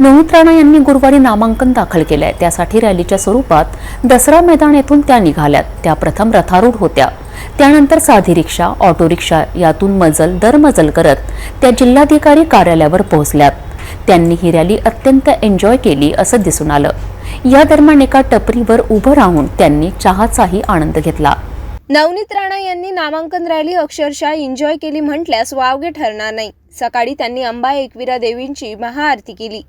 नोहित राणा यांनी गुरुवारी नामांकन दाखल केलंय. त्यासाठी रॅलीच्या स्वरूपात दसरा मैदान येथून त्या निघाल्यात. त्या प्रथम रथारूढ होत्या. त्यानंतर साधी रिक्षा ऑटो रिक्षा यातून मजल दरमजल करत त्या जिल्हाधिकारी कार्यालयावर पोहोचल्यात. त्यांनी ही रॅली अत्यंत एन्जॉय केली असं दिसून आलं. या दरम्यान एका टपरीवर उभं राहून त्यांनी चहाचाही आनंद घेतला. नवनीत राणा यांनी नामांकन रॅली अक्षरशः एन्जॉय केली म्हटल्यास वावगे ठरणार नाही. सकाळी त्यांनी अंबा एकविरा देवींची महाआरती केली.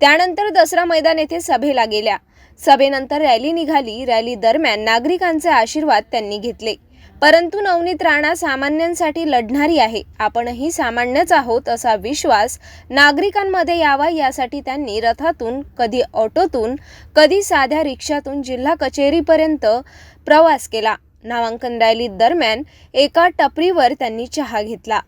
त्यानंतर दसरा मैदान येथे सभेला गेल्या. सभेनंतर रॅली निघाली. रॅली दरम्यान नागरिकांचे आशीर्वाद त्यांनी घेतले. परंतु नवनीत राणा सामान्यांसाठी लढणारी आहे. आपणही सामान्यच आहोत असा विश्वास नागरिकांमध्ये यावा यासाठी त्यांनी रथातून कधी ऑटोतून कधी साध्या रिक्षातून जिल्हा कचेरीपर्यंत प्रवास केला. नामांकन रॅली दरम्यान एका टपरीवर त्यांनी चहा घेतला.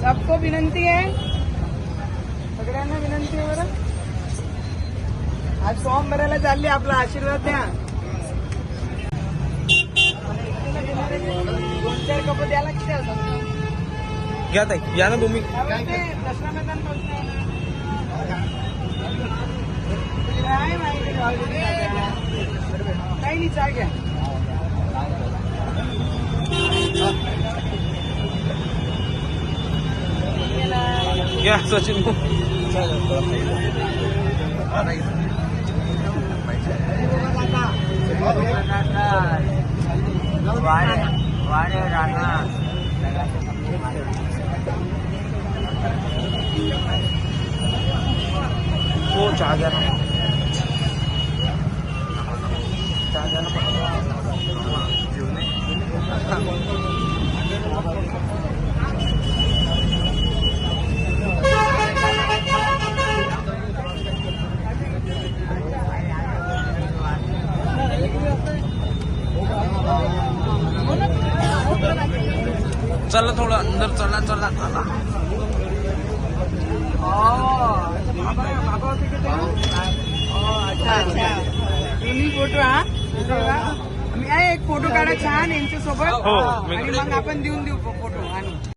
सबको विनंती आहे सगळ्यांना विनंती आहे बरं. आज फॉर्म भरायला चालली आपला आशीर्वाद द्या. घ्या ताई या ना तुम्ही. काही नाही घ्या घ्या सचिन हो चहा घ्या ना चहा घ्या ना चला थोडं अंदर चला चला चला. दोन्ही फोटो हा एक फोटो काढा छान यांच्या सोबत हो, आणि मग आपण देऊन देऊ फोटो